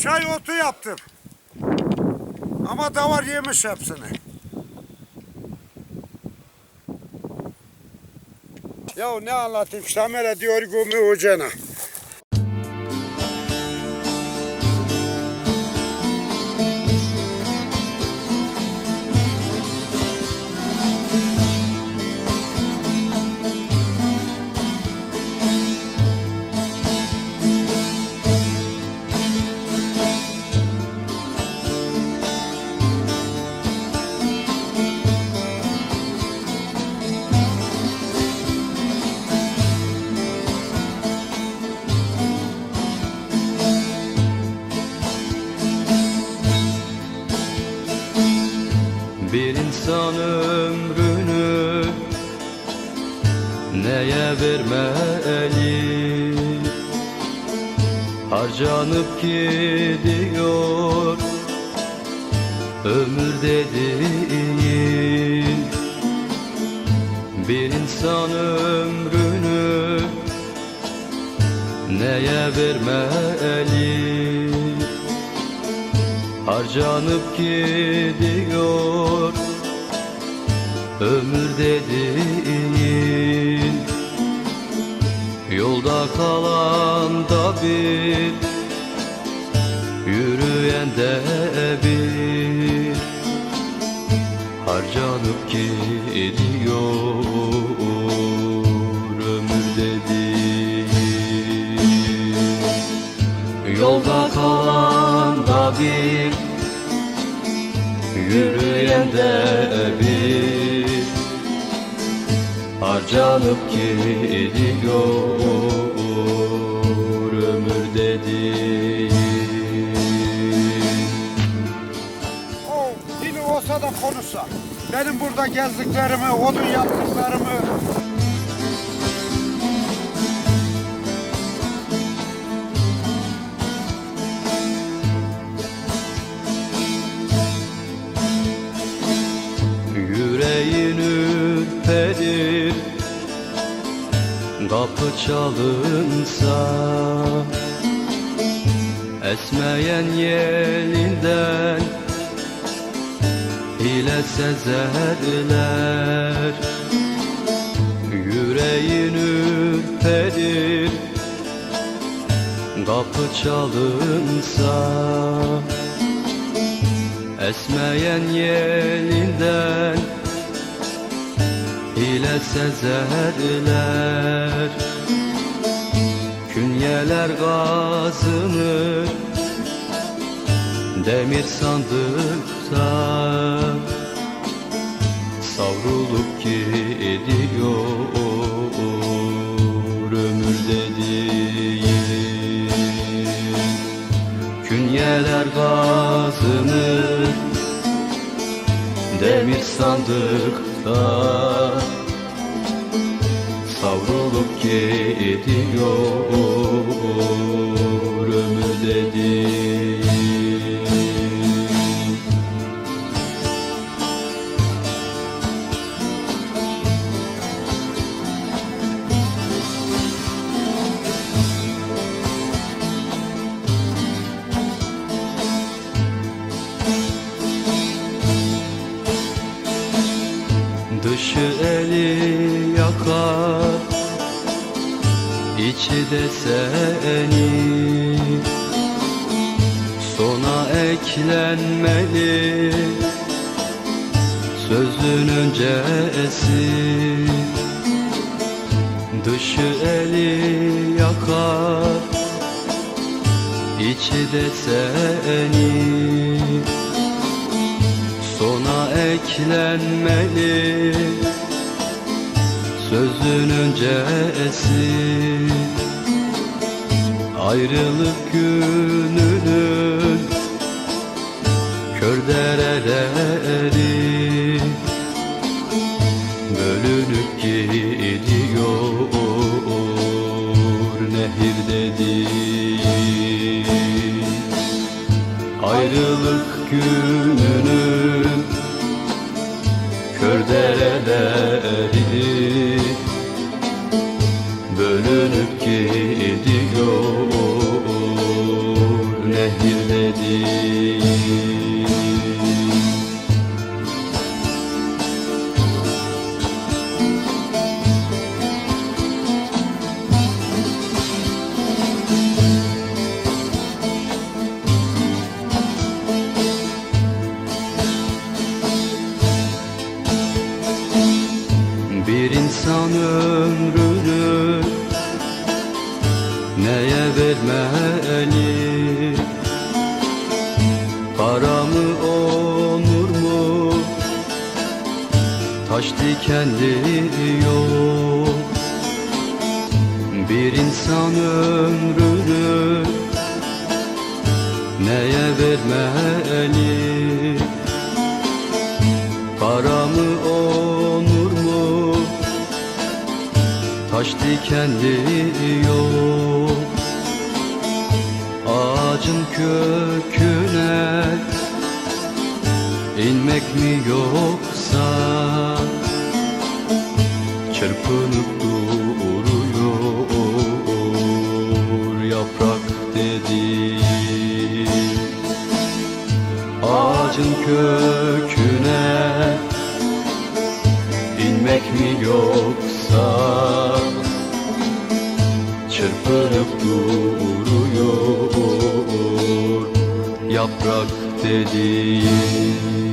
çay otu yaptım. Ama davar yemiş hepsini. Ya ne anlatayım Şamil'e diyor gumi hocana. Neye vermeli Harcanıp gidiyor ömür dediğin Bir insan ömrünü neye vermeli Harcanıp gidiyor ömür dediğin Yolda kalan da bir Yürüyen de bir. Harcanıp gidiyor ömür dediğin Yolda kalan da bir Yürüyen de bir Harcanıp gidiyor ömür dediğin O dili olsa da konuşsa. Benim burada gezdiklerimi, odun yaptıklarımı, Kapı çalınsa Esmeyen yelinden Hile sezerler. Yüreğin ürperir Kapı çalınsa Esmeyen yelinden Hile sezerler Künyeler gazınır Demir sandıkta Savrulup gidiyor ömür dediğin Künyeler gazınır Demir sandıkta Savrulup gidiyor ömür dediğin Dışı eli de seni. Sona eklenmeli. Sözün öncesi. Dışı eli yakar. İçi de seni. Sona eklenmeli Sözün öncesi Ayrılık gününün Kör dereleri. Bölünüp gidiyor Nehir dediğin. Ayrılık gününün Kör dereleri bölünüp gidiyor nehir dediğin Bir insan ömrü Neye vermeli Para mı onur mu? Taş dikenli yol Bir insan ömrünü Neye vermeli Para mı onur mu? Taş dikenli yol köküne. İnmek mi yoksa? Çırpınıp duruyor yaprak dedi. Ağacın köküne. İnmek mi yoksa? Çırpınıp duruyor yaprak dedi